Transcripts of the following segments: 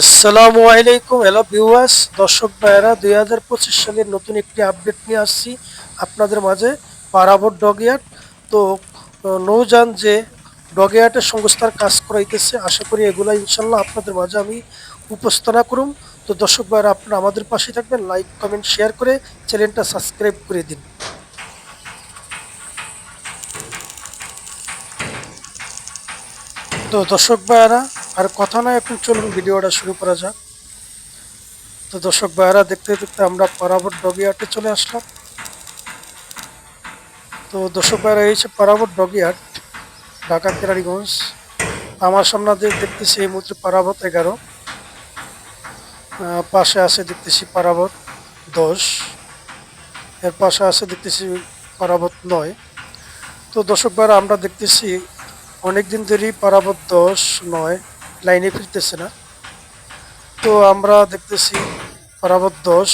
আসসালামু আলাইকুম hello viewers দর্শক ভাইয়েরা, দুই হাজার পঁচিশ সালের নতুন একটি আপডেট নিয়ে আসছি আপনাদের মাঝে, পারাবর ডগিয়াট তো নৌযান যে ডগিয়াটের সংস্থার কাজ করাইতেছে, আশা করি এগুলো ইনশাল্লাহ আপনাদের মাঝে আমি উপস্থাপনা করুম। তো, দর্শক ভাইয়েরা, আপনারা আমাদের পাশে থাকবেন লাইক কমেন্ট শেয়ার করে চ্যানেলটা সাবস্ক্রাইব করে দিন। তো, দর্শক ভাইয়েরা আর কথা নয় এখন চলুন ভিডিওটা শুরু করা যাক। তো দর্শক ভাইয়েরা, দেখতে দেখতে আমরা পারাবর আর্টে চলে আসলাম। তো দর্শক ভাইয়েরা, এই হচ্ছে পারাবর আর্ট ঢাকা কেরানীগঞ্জ। আমার সামনে দেখতেছি, এই মুহূর্তে পারাবত এগারো। পাশে আছে দেখতেছি পারাবত দশ। এর পাশে আছে দেখতেছি পারাবত নয়। তো দর্শক ভাইয়েরা, আমরা দেখতেছি অনেকদিন ধরেই পারাবত দশ, নয়। লাইনে ফিরতেছে না। তো আমরা দেখতেছি পারাবত দশ,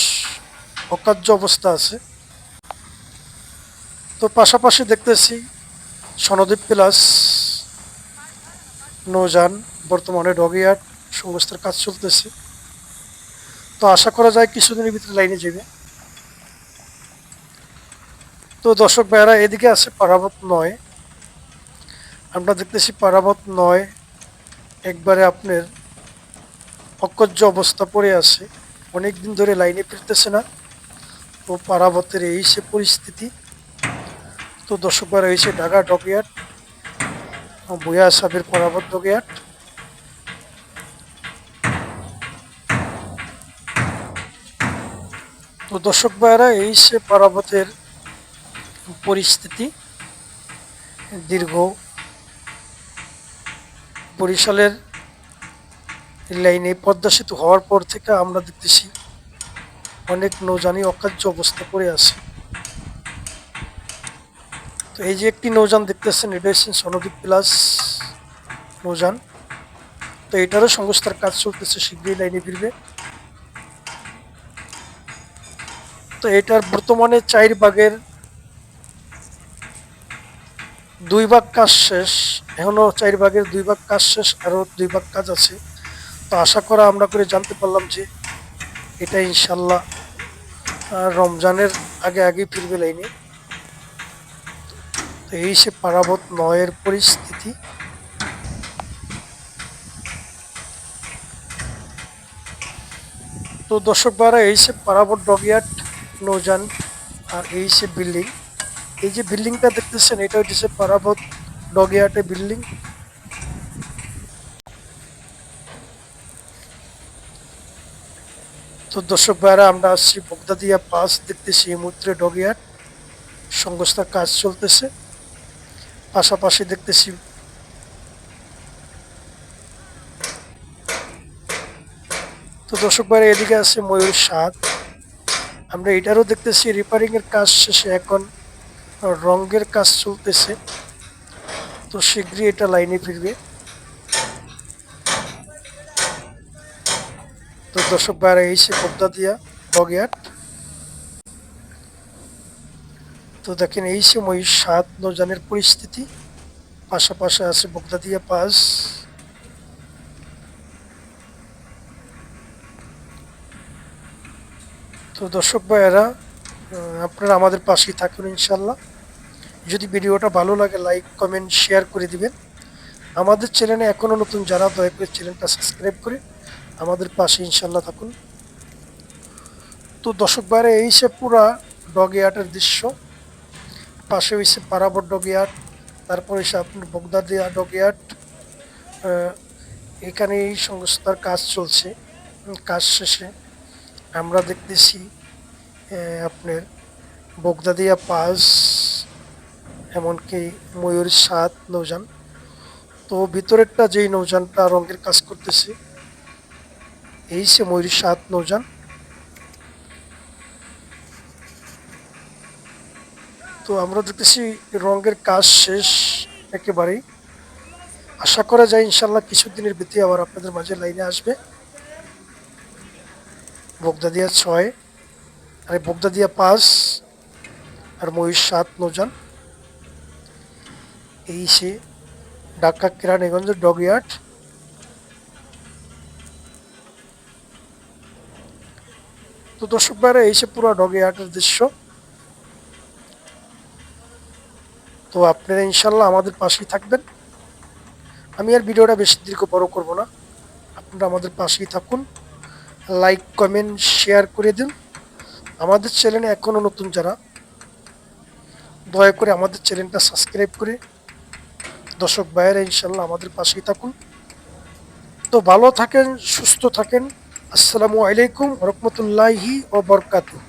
অকার্য অবস্থা আছে। তো পাশাপাশি দেখতেছি সনদীপ প্লাস নৌযান, বর্তমানে ডগিয়াট সংস্থার কাজ চলতেছে। তো আশা করা যায় কিছুদিনের ভিতরে লাইনে যাবে। তো দর্শক ভাইয়েরা, এদিকে আছে পারাবত নয়। আমরা দেখতেছি পারাবত নয় একবারে আপনার অকজ্য অবস্থা পড়ে আছে। অনেক দিন ধরে লাইনে ফিরতেছে না। তো পারাবতের এই সে পরিস্থিতি। তো দর্শকবার হয়েছে ঢাকা ডকিয়াট বইয়া সাহেবের পারাবত ডকিয়াট তো দর্শক ভাইয়েরা এই সে পারাবতের পরিস্থিতি দীর্ঘ বরিশালের লাইনে পদ্মা সেতু হওয়ার পর থেকে আমরা দেখতেছি অনেক নৌজানি অকার্য অবস্থা পড়ে আছে। তো এই যে একটি নৌযান দেখতেছেন, এটা হচ্ছে সনদীপ প্লাস নৌযান। তো এটারও সংস্থার কাজ চলতেছে, শীঘ্রই লাইনে ফিরবে। তো এটার বর্তমানে চার ভাগের দুই ভাগ কাজ শেষ। এখনও চার ভাগের দুই ভাগ কাজ শেষ, আরও দুই ভাগ কাজ আছে। তো আশা করা আমরা করে জানতে পারলাম যে এটা ইনশাল্লাহ রমজানের আগে আগে ফিরবে লাইনে। তো এই সে পারাবত নয়ের পরিস্থিতি। তো দর্শক বারা এই সে পারাবত ডগিয়াট নৌজান আর এই সে বিল্ডিং। এই যে বিল্ডিংটা দেখতেছেন, এটা হচ্ছে পারাবত ডগিয়াটে বিল্ডিং। তো দর্শক ভাইরা, আমরা আসছি বগদাদিয়া পাস, দেখতেছি এই মুহূর্তে ডগিয়াট সংস্থার কাজ চলতেছে। পাশাপাশি দেখতেছি তো দর্শক ভাইরা, এদিকে আছে ময়ূর সাত আমরা এটারও দেখতেছি রিপেয়ারিং এর কাজ শেষে এখন রঙের কাজ চলতেছে। তো শীঘ্রই এটা লাইনে ফিরবে। তো দর্শক বাইরে এসে পদ্মা দিয়া বগিয়াট। তো দেখেন, এই সময় সাত নৌজানের পরিস্থিতি, পাশাপাশি আছে বগদা দিয়া পাস। তো দর্শক ভাইয়েরা আপনারা আমাদের পাশেই থাকুন ইনশাল্লাহ। যদি ভিডিওটা ভালো লাগে লাইক কমেন্ট শেয়ার করে দিবেন। আমাদের চ্যানেলে এখনও নতুন যারা, দয়া করে চ্যানেলটা সাবস্ক্রাইব করে আমাদের পাশে ইনশাল্লাহ থাকুন। তো দর্শক বাইরে এই সে পুরা ডগিয়াটের দৃশ্য। পাশে হয়েছে পারাবর ডগিয়াট তারপর এসে আপনার বগদাদিয়া ডগিয়াট এখানে এই সংস্থার কাজ চলছে কাজ শেষে আমরা দেখতেছি আপনার বগদাদিয়া পাস এমনকি ময়ূর সাত নৌযান। তো ভিতরেরটা যেই নৌযানটা রঙের কাজ করতেছে, এই সে ময়ূর সাত নৌযান। তো আমরা দেখতেছি রঙের কাজ শেষ একেবারেই। আশা করা যায় ইনশাল্লাহ কিছুদিনের ভিতরে আবার আপনাদের মাঝে লাইনে আসবে। বগদাদিয়া ছয়, আর বগদাদিয়া পাঁচ, আর ময়ূর সাত নৌযান। এই সে ঢাকা কেরানীগঞ্জ ডগইয়ার্ড তো দর্শক ভাইরা এই সে পুরো ডগে হাটের দৃশ্য। তো আপনারা ইনশাল্লাহ আমাদের পাশেই থাকবেন। আমি আর ভিডিওটা বেশি দীর্ঘ বড় করব না। আপনারা আমাদের পাশেই থাকুন। লাইক, কমেন্ট, শেয়ার করে দিন। আমাদের চ্যানেলে এখনও নতুন যারা, দয়া করে আমাদের চ্যানেলটা সাবস্ক্রাইব করে দর্শক বাইরে ইনশাল্লাহ আমাদের পাশেই থাকুন। তো ভালো থাকেন, সুস্থ থাকেন। আসসালামু আলাইকুম রহমতুল্লাহি ও বরকাতুহ।